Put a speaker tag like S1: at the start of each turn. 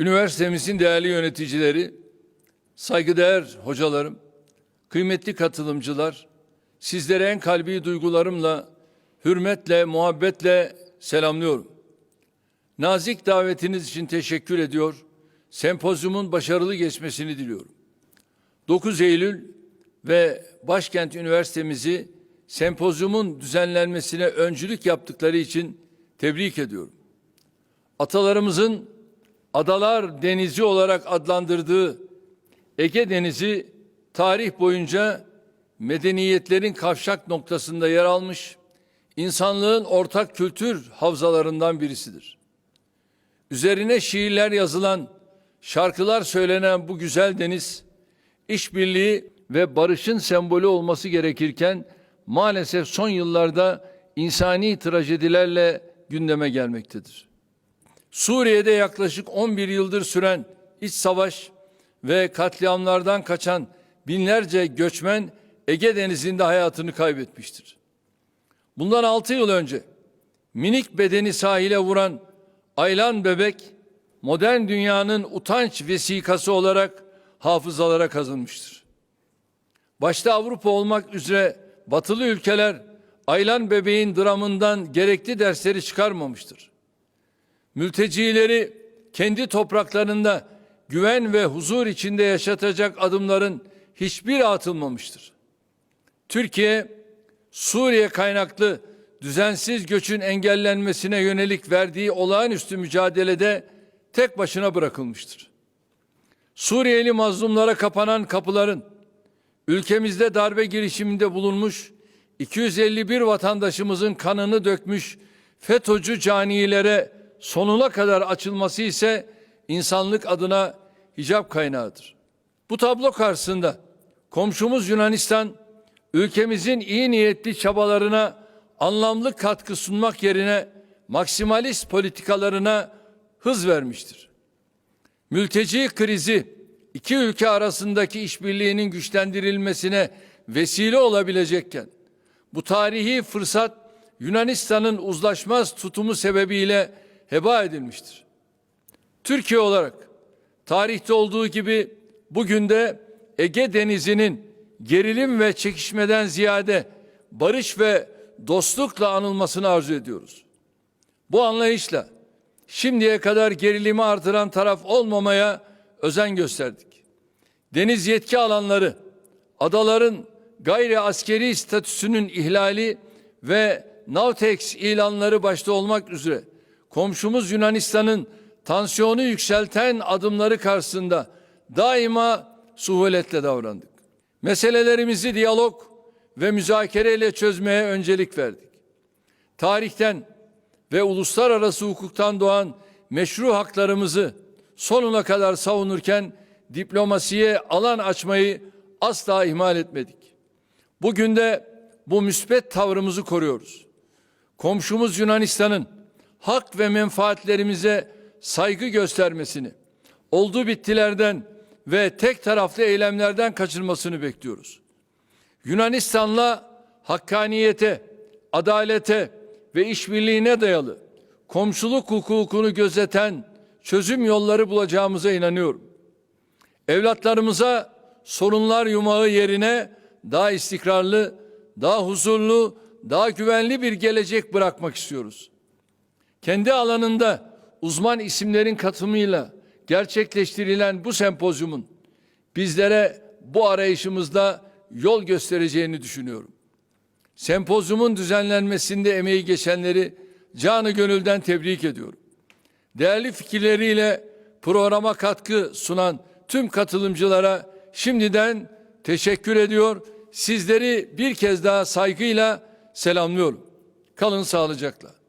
S1: Üniversitemizin değerli yöneticileri, saygıdeğer hocalarım, kıymetli katılımcılar, sizlere en kalbi duygularımla, hürmetle, muhabbetle selamlıyorum. Nazik davetiniz için teşekkür ediyor. Sempozyumun başarılı geçmesini diliyorum. 9 Eylül ve Başkent Üniversitemizi sempozyumun düzenlenmesine öncülük yaptıkları için tebrik ediyorum. Atalarımızın adalar denizi olarak adlandırdığı Ege Denizi tarih boyunca medeniyetlerin kavşak noktasında yer almış, insanlığın ortak kültür havzalarından birisidir. Üzerine şiirler yazılan, şarkılar söylenen bu güzel deniz, işbirliği ve barışın sembolü olması gerekirken maalesef son yıllarda insani trajedilerle gündeme gelmektedir. Suriye'de yaklaşık 11 yıldır süren iç savaş ve katliamlardan kaçan binlerce göçmen Ege Denizi'nde hayatını kaybetmiştir. Bundan 6 yıl önce minik bedeni sahile vuran Aylan bebek modern dünyanın utanç vesikası olarak hafızalara kazınmıştır. Başta Avrupa olmak üzere batılı ülkeler Aylan bebeğin dramından gerekli dersleri çıkarmamıştır. Mültecileri kendi topraklarında güven ve huzur içinde yaşatacak adımların hiçbir atılmamıştır. Türkiye, Suriye kaynaklı düzensiz göçün engellenmesine yönelik verdiği olağanüstü mücadelede tek başına bırakılmıştır. Suriyeli mazlumlara kapanan kapıların ülkemizde darbe girişiminde bulunmuş 251 vatandaşımızın kanını dökmüş FETÖ'cü canilere sonuna kadar açılması ise insanlık adına hicap kaynağıdır. Bu tablo karşısında komşumuz Yunanistan ülkemizin iyi niyetli çabalarına anlamlı katkı sunmak yerine maksimalist politikalarına hız vermiştir. Mülteci krizi iki ülke arasındaki işbirliğinin güçlendirilmesine vesile olabilecekken bu tarihi fırsat Yunanistan'ın uzlaşmaz tutumu sebebiyle heba edilmiştir. Türkiye olarak tarihte olduğu gibi bugün de Ege Denizi'nin gerilim ve çekişmeden ziyade barış ve dostlukla anılmasını arzu ediyoruz. Bu anlayışla şimdiye kadar gerilimi artıran taraf olmamaya özen gösterdik. Deniz yetki alanları, adaların gayri askeri statüsünün ihlali ve Navtex ilanları başta olmak üzere komşumuz Yunanistan'ın tansiyonu yükselten adımları karşısında daima suhuletle davrandık. Meselelerimizi diyalog ve müzakereyle çözmeye öncelik verdik. Tarihten ve uluslararası hukuktan doğan meşru haklarımızı sonuna kadar savunurken diplomasiye alan açmayı asla ihmal etmedik. Bugün de bu müspet tavrımızı koruyoruz. Komşumuz Yunanistan'ın hak ve menfaatlerimize saygı göstermesini, oldu bittilerden ve tek taraflı eylemlerden kaçırmasını bekliyoruz. Yunanistan'la hakkaniyete, adalete ve işbirliğine dayalı komşuluk hukukunu gözeten çözüm yolları bulacağımıza inanıyorum. Evlatlarımıza sorunlar yumağı yerine daha istikrarlı, daha huzurlu, daha güvenli bir gelecek bırakmak istiyoruz. Kendi alanında uzman isimlerin katılımıyla gerçekleştirilen bu sempozyumun bizlere bu arayışımızda yol göstereceğini düşünüyorum. Sempozyumun düzenlenmesinde emeği geçenleri canı gönülden tebrik ediyorum. Değerli fikirleriyle programa katkı sunan tüm katılımcılara şimdiden teşekkür ediyor. Sizleri bir kez daha saygıyla selamlıyorum. Kalın sağlıcakla.